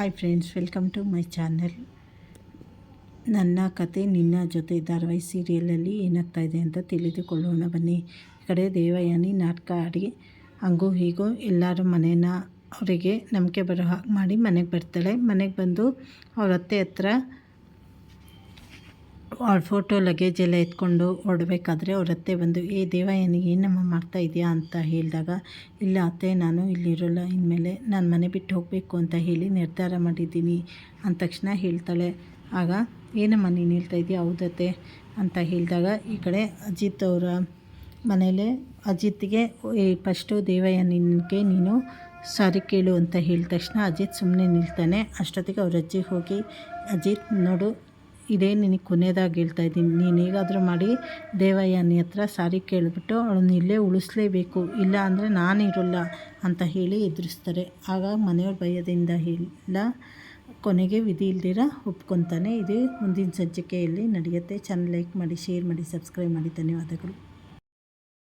Hi friends welcome to my channel ನನ್ನ ಕತೆ ನಿನ್ನ ಜೊತೆ ಧಾರಾವಾಹಿ ಸೀರಿಯಲಲ್ಲಿ ಏನಾಗ್ತಾ ಇದೆ ಅಂತ ತಿಳಿದುಕೊಳ್ಳೋಣ ಬನ್ನಿ. ಈ ಕಡೆ ದೇವಯಾನಿ ನಾಟಕ ಆಡಿ, ಹಂಗೂ ಹೀಗೂ ಎಲ್ಲರ ಮನೇನ ಅವರಿಗೆ ನಂಬಿಕೆ ಬರೋ ಹಾಗೆ ಮಾಡಿ ಮನೆಗೆ ಬರ್ತಾಳೆ. ಮನೆಗೆ ಬಂದು ಅವ್ರ ಅತ್ತೆ ಹತ್ರ ಅವ್ಳ ಫೋಟೋ ಲಗೇಜ್ ಎಲ್ಲ ಎತ್ಕೊಂಡು ಹೊರಡ್ಬೇಕಾದ್ರೆ ಅವ್ರ ಅತ್ತೆ ಬಂದು, ಏ ದೇವಯ್ಯನಿಗೆ ಏನಮ್ಮ ಮಾಡ್ತಾ ಇದೆಯಾ? ಅಂತ ಹೇಳಿದಾಗ, ಇಲ್ಲ ಅತ್ತೆ, ನಾನು ಇಲ್ಲಿರೋಲ್ಲ ಇನ್ಮೇಲೆ ನಾನು ಮನೆ ಬಿಟ್ಟು ಹೋಗಬೇಕು ಅಂತ ಹೇಳಿ ನಿರ್ಧಾರ ಮಾಡಿದ್ದೀನಿ, ಅಂದ ತಕ್ಷಣ ಹೇಳ್ತಾಳೆ. ಆಗ, ಏನಮ್ಮ ನೀನು ಹೇಳ್ತಾ ಇದೆಯಾ? ಹೌದತ್ತೆ ಅಂತ ಹೇಳಿದಾಗ ಈ ಕಡೆ ಅಜಿತ್ ಅವರ ಮನೇಲೆ, ಅಜಿತ್ಗೆ ಫಸ್ಟು ನಿನಗೆ ನೀನು ಸಾರಿ ಕೇಳು, ಅಂತ ಹೇಳಿದ ತಕ್ಷಣ ಅಜಿತ್ ಸುಮ್ಮನೆ ನಿಲ್ತಾನೆ. ಅಷ್ಟೊತ್ತಿಗೆ ಅವ್ರ ಅಜ್ಜಿಗೆ ಹೋಗಿ, ಅಜಿತ್, ನೋಡು ಇದೇ ನಿನಗೆ ಕೊನೆಯದಾಗಿ ಹೇಳ್ತಾ ಇದ್ದೀನಿ. ನೀನು ಹೇಗಾದರೂ ಮಾಡಿ ದೇವಯ್ಯನ ಹತ್ರ ಸಾರಿ ಕೇಳಿಬಿಟ್ಟು ಅವಳನ್ನ ಇಲ್ಲೇ ಉಳಿಸ್ಲೇಬೇಕು. ಇಲ್ಲ ಅಂದರೆ ನಾನು ಇರೋಲ್ಲ ಅಂತ ಹೇಳಿ ಎದುರಿಸ್ತಾರೆ ಆಗ ಮನೆಯವ್ರ ಭಯದಿಂದ ಇಲ್ಲ ಕೊನೆಗೆ ವಿಧಿ ಇಲ್ದಿರ ಒಪ್ಕೊತಾನೆ ಇದು. ಮುಂದಿನ ಸಂಚಿಕೆಯಲ್ಲಿ ನಡೆಯುತ್ತೆ. ಚಾನಲ್ ಲೈಕ್ ಮಾಡಿ ಶೇರ್ ಮಾಡಿ ಸಬ್ಸ್ಕ್ರೈಬ್ ಮಾಡಿ. ಧನ್ಯವಾದಗಳು.